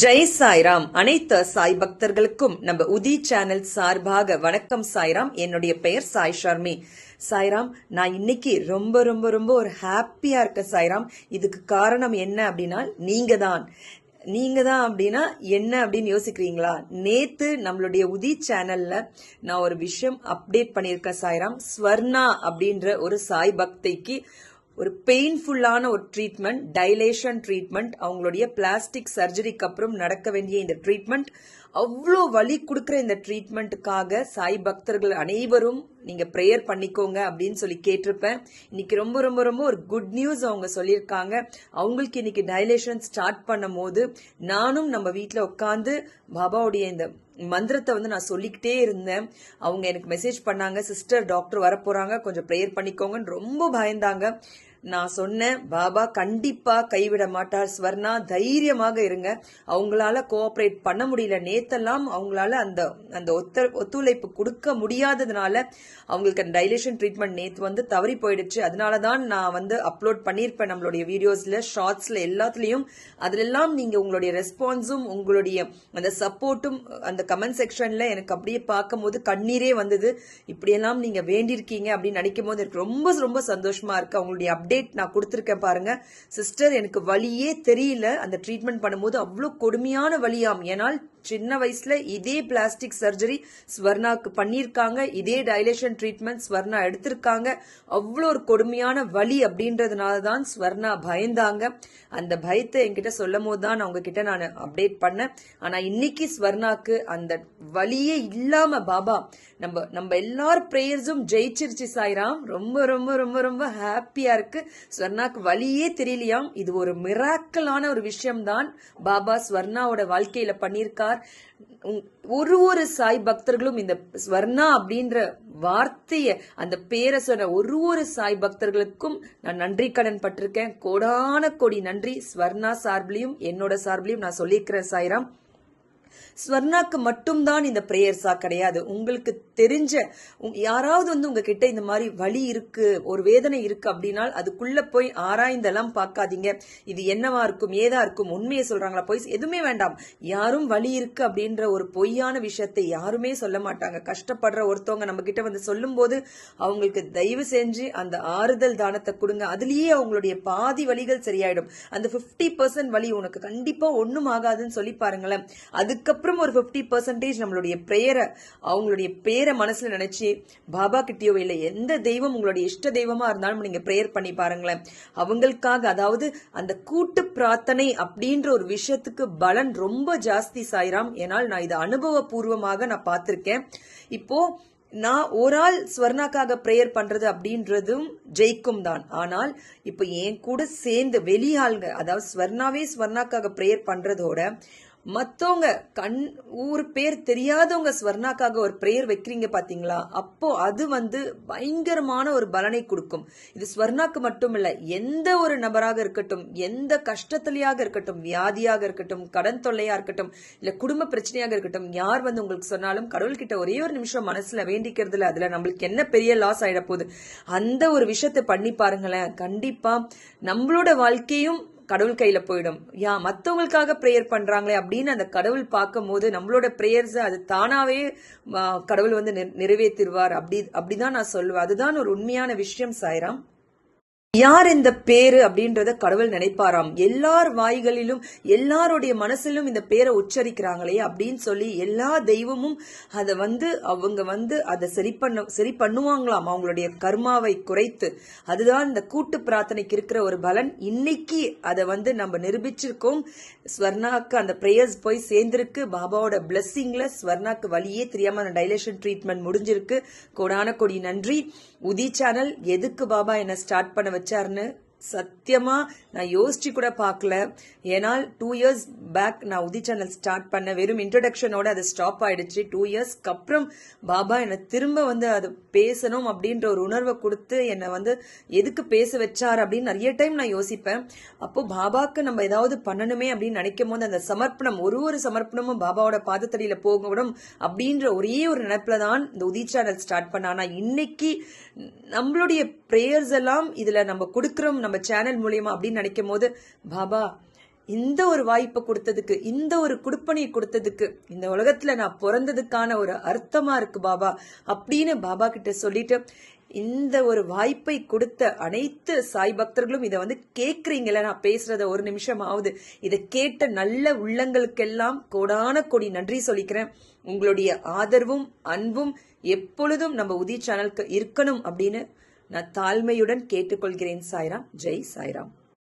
ஜெய் சாய்ராம். அனைத்து சாய் பக்தர்களுக்கும் நம்ம உதி சேனல் சார்பாக வணக்கம் சாய்ராம். என்னுடைய பெயர் சாய் ஷர்மி. சாய்ராம் நான் இன்னைக்கு ரொம்ப ரொம்ப ரொம்ப ஒரு ஹாப்பியா இருக்கேன் சாய்ராம். இதுக்கு காரணம் என்ன அப்படின்னா நீங்க தான் நீங்க தான் அப்படின்னா என்ன அப்படின்னு யோசிக்கிறீங்களா? நேத்து நம்மளுடைய உதி சேனல்ல நான் ஒரு விஷயம் அப்டேட் பண்ணியிருக்கேன் சாய்ராம். ஸ்வர்ணா அப்படின்ற ஒரு சாய் பக்தைக்கு ஒரு பெயின்ஃபுல்லான ஒரு ட்ரீட்மெண்ட் டைலேஷன் ட்ரீட்மெண்ட் அவங்களுடைய பிளாஸ்டிக் சர்ஜரிக்கு அப்புறம் நடக்க வேண்டிய இந்த ட்ரீட்மெண்ட் அவ்வளோ வலி கொடுக்குற இந்த ட்ரீட்மெண்ட்டுக்காக சாய் பக்தர்கள் அனைவரும் நீங்க ப்ரேயர் பண்ணிக்கோங்க அப்படின்னு சொல்லி கேட்டிருப்பேன். இன்னைக்கு ரொம்ப ரொம்ப ரொம்ப ஒரு குட் நியூஸ் அவங்க சொல்லியிருக்காங்க. அவங்களுக்கு இன்னைக்கு டைலேஷன் ஸ்டார்ட் பண்ணும் போது நானும் நம்ம வீட்டில் உட்காந்து பாபாவுடைய இந்த மந்திரத்தை வந்து நான் சொல்லிக்கிட்டே இருந்தேன். அவங்க எனக்கு மெசேஜ் பண்ணாங்க சிஸ்டர் டாக்டர் வர கொஞ்சம் ப்ரேயர் பண்ணிக்கோங்கன்னு. ரொம்ப பயந்தாங்க. நான் சொன்னேன் பாபா கண்டிப்பா கைவிட மாட்டார். ஸ்வர்ணா தைரியமாக இருங்க. அவங்களால கோஆப்ரேட் பண்ண முடியல. நேத்தெல்லாம் அவங்களால அந்த அந்த ஒத்த ஒத்துழைப்பு கொடுக்க முடியாததுனால அவங்களுக்கு அந்த டைலேஷன் ட்ரீட்மெண்ட் நேத்து வந்து தவறி போயிடுச்சு. அதனால தான் நான் வந்து அப்லோட் பண்ணியிருப்பேன் நம்மளுடைய வீடியோஸ்ல ஷார்ட்ஸ்ல எல்லாத்துலயும். அதிலெல்லாம் நீங்க உங்களுடைய ரெஸ்பான்ஸும் உங்களுடைய அந்த சப்போர்ட்டும் அந்த கமெண்ட் செக்ஷன்ல எனக்கு அப்படியே பார்க்கும்போது கண்ணீரே வந்தது. இப்படியெல்லாம் நீங்க வேண்டியிருக்கீங்க அப்படின்னு நினைக்கும் போது எனக்கு ரொம்ப ரொம்ப சந்தோஷமா இருக்கு. அவங்களுடைய அப்டேட் அப்டேட் நான் கொடுத்துருக்கேன் பாருங்க. சிஸ்டர் எனக்கு வலியே தெரியல. அந்த ட்ரீட்மெண்ட் பண்ணும்போது அவ்வளோ கொடுமையான வலியாம் ஏனால் சின்ன வயசுல இதே பிளாஸ்டிக் சர்ஜரி ஸ்வர்ணாக்கு பண்ணியிருக்காங்க. இதே டைலேஷன் ட்ரீட்மெண்ட் ஸ்வர்ணா எடுத்திருக்காங்க. அவ்வளோ ஒரு கொடுமையான வலி அப்படின்றதுனால தான் ஸ்வர்ணா பயந்தாங்க. அந்த பயத்தை என்கிட்ட சொல்லும் போது தான் நான் உங்ககிட்ட நான் அப்டேட் பண்ணேன். ஆனால் இன்னைக்கு ஸ்வர்ணாக்கு அந்த வலியே இல்லாம பாபா நம்ம நம்ம எல்லார் பிரேயர்ஸும் ஜெயிச்சிருச்சு சாய்ராம். ரொம்ப ரொம்ப ரொம்ப ரொம்ப ஹாப்பியா இருக்கு. ஸ்வர்ணாக்கு வழியே தெரியலையாம். இது ஒரு மிராக்கலான ஒரு விஷயம் தான் பாபா ஸ்வர்ணாவோட வாழ்க்கையில பண்ணியிருக்கார். உம், ஒரு ஒரு சாய் பக்தர்களும் இந்த ஸ்வர்ணா அப்படின்ற வார்த்தைய அந்த பேரை சொன்ன ஒரு ஒரு சாய் பக்தர்களுக்கும் நான் நன்றி கடன் பட்டிருக்கேன். கோடான கோடி நன்றி ஸ்வர்ணா சார்பிலையும் என்னோட சார்பிலையும் நான் சொல்லியிருக்கிறேன் சாய்ராம். ஸ்வர்ணாக்கு மட்டும்தான் இந்த பிரேயர்ஸா கிடையாது. உங்களுக்கு தெரிஞ்ச யாராவது வந்து உங்ககிட்ட இந்த மாதிரி வழி இருக்கு ஒரு வேதனை இருக்கு அப்படின்னா அதுக்குள்ள போய் ஆராய்ந்தெல்லாம் பார்க்காதீங்க. இது என்னவா இருக்கும் ஏதா இருக்கும் உண்மையை சொல்றாங்களா போய் எதுவுமே வேண்டாம். யாரும் வலி இருக்கு அப்படின்ற ஒரு பொய்யான விஷயத்தை யாருமே சொல்ல மாட்டாங்க. கஷ்டப்படுற ஒருத்தவங்க நம்ம கிட்ட வந்து சொல்லும்போது அவங்களுக்கு தயவு செஞ்சு அந்த ஆறுதல் தானத்தை கொடுங்க. அதுலயே அவங்களுடைய பாதி வழிகள் சரியாயிடும். அந்த 50% பர்சன்ட் வலி உனக்கு கண்டிப்பா ஒண்ணும் ஆகாதுன்னு சொல்லி பாருங்களேன். அதுக்கு அதுக்கப்புறம் ஒரு 50% பர்சன்டேஜ் நம்மளுடைய பிரேயரை அவங்களுடைய பேரை மனசில் நினச்சி பாபா கிட்டயோ இல்லை எந்த தெய்வம் உங்களுடைய இஷ்ட தெய்வமாக இருந்தாலும் நீங்கள் ப்ரேயர் பண்ணி பாருங்களேன். அவங்களுக்காக அதாவது அந்த கூட்டு பிரார்த்தனை அப்படின்ற ஒரு விஷயத்துக்கு பலன் ரொம்ப ஜாஸ்தி சாயிராம். ஏன்னால் நான் இதை அனுபவபூர்வமாக நான் பார்த்துருக்கேன். இப்போ நான் ஒரு ஆள் ஸ்வர்ணாக்காக ப்ரேயர் பண்றது அப்படின்றதும் ஜெயிக்கும் தான். ஆனால் இப்போ என் கூட சேர்ந்து வெளியாள்க அதாவது ஸ்வர்ணாவே ஸ்வர்ணாக்காக ப்ரேயர் பண்றதோட மத்தவங்க கண் ஊர் பேர் தெரியாதவங்க ஸ்வர்ணாக்காக ஒரு பிரேயர் வைக்கிறீங்க பாத்தீங்களா? அப்போ அது வந்து பயங்கரமான ஒரு பலனை கொடுக்கும். இது ஸ்வர்ணாக்கு மட்டும் இல்ல எந்த ஒரு நபராக இருக்கட்டும் எந்த கஷ்டத்துலையாக இருக்கட்டும் வியாதியாக இருக்கட்டும் கடன் தொல்லையா இருக்கட்டும் இல்ல குடும்ப பிரச்சனையாக இருக்கட்டும் யார் வந்து உங்களுக்கு சொன்னாலும் கடவுள்கிட்ட ஒரே ஒரு நிமிஷம் மனசுல வேண்டிக்கிறதுல அதுல நம்மளுக்கு என்ன பெரிய லாஸ் ஆயிட போகுது அந்த ஒரு விஷயத்தை பண்ணி பாருங்களேன். கண்டிப்பா நம்மளோட வாழ்க்கையும் கடவுள் கையில போயிடும். யா மத்தவங்களுக்காக ப்ரேயர் பண்றாங்களே அப்படின்னு அந்த கடவுள் பார்க்கும்போது நம்மளோட ப்ரேயர்ஸை அது தானாவே கடவுள் வந்து நிறைவேற்றிடுவார் அப்படி அப்படிதான் நான் சொல்லுவேன். அதுதான் ஒரு உண்மையான விஷயம் சாய்ராம். யார் இந்த பேரு அப்படின்றத கடவுள் நினைப்பாராம். எல்லார் வாய்களிலும் எல்லாருடைய மனசிலும் இந்த பேரை உச்சரிக்கிறாங்களே அப்படின்னு சொல்லி எல்லா தெய்வமும் அதை வந்து அவங்க வந்து அதை சரி பண்ண சரி பண்ணுவாங்களாம். அவங்களுடைய கர்மாவை குறைத்து. அதுதான் இந்த கூட்டு பிரார்த்தனைக்கு இருக்கிற ஒரு பலன். இன்னைக்கு அதை வந்து நம்ம நிரூபிச்சிருக்கோம். ஸ்வர்ணாக்கு அந்த ப்ரேயர்ஸ் போய் சேர்ந்திருக்கு. பாபாவோட பிளஸ்ஸிங்ல ஸ்வர்ணாக்கு வழியே தெரியாம அந்த டைலேஷன் ட்ரீட்மெண்ட் முடிஞ்சிருக்கு. கோடான கொடி நன்றி. உதி சேனல் எதுக்கு பாபா என்ன ஸ்டார்ட் பண்ண வச்சாருன்னு சத்தியமா நான் யோசிச்சு கூட பார்க்கல. ஏன்னா டூ இயர்ஸ் பேக் நான் உதி சேனல் ஸ்டார்ட் பண்ண வெறும் இன்ட்ரடக்ஷனோட அது ஸ்டாப் ஆயிடுச்சு. டூ இயர்ஸ்க்கு அப்புறம் பாபா என்னை திரும்ப வந்து அது பேசணும் அப்படின்ற ஒரு உணர்வை கொடுத்து என்னை வந்து எதுக்கு பேச வச்சார் அப்படின்னு நிறைய டைம் நான் யோசிப்பேன். அப்போ பாபாக்கு நம்ம ஏதாவது பண்ணணுமே அப்படின்னு நினைக்கும் போது அந்த சமர்ப்பணம் ஒரு ஒரு சமர்ப்பணமும் பாபாவோட பாதத்தடியில போகணும் அப்படின்ற ஒரே ஒரு நினைப்புல தான் இந்த உதி சேனல் ஸ்டார்ட் பண்ண. ஆனா இன்னைக்கு நம்மளுடைய பிரேயர்ஸ் எல்லாம் இதுல நம்ம கொடுக்குறோம் நம்ம சேனல் மூலியமா அப்படின்னு நினைக்கும் போது பாபா இந்த ஒரு வாய்ப்பை கொடுத்ததுக்கு இந்த ஒரு குடுப்பனையை கொடுத்ததுக்கு இந்த உலகத்துல நான் பிறந்ததுக்கான ஒரு அர்த்தமா இருக்கு பாபா அப்படின்னு பாபா கிட்ட சொல்லிட்டு இந்த ஒரு வாய்ப்பை கொடுத்த அனைத்து சாய் பக்தர்களும் இதை வந்து கேக்குறீங்களா நான் பேசுறத ஒரு நிமிஷம் ஆகுது இதை கேட்ட நல்ல உள்ளங்களுக்கெல்லாம் கோடான கோடி நன்றி சொல்லிக்கிறேன். உங்களுடைய ஆதரவும் அன்பும் எப்பொழுதும் நம்ம உதி சேனலுக்கு இருக்கணும் அப்படின்னு நான் தாழ்மையுடன் கேட்டுக்கொள்கிறேன் சாய்ராம். ஜெய் சாய்ராம்.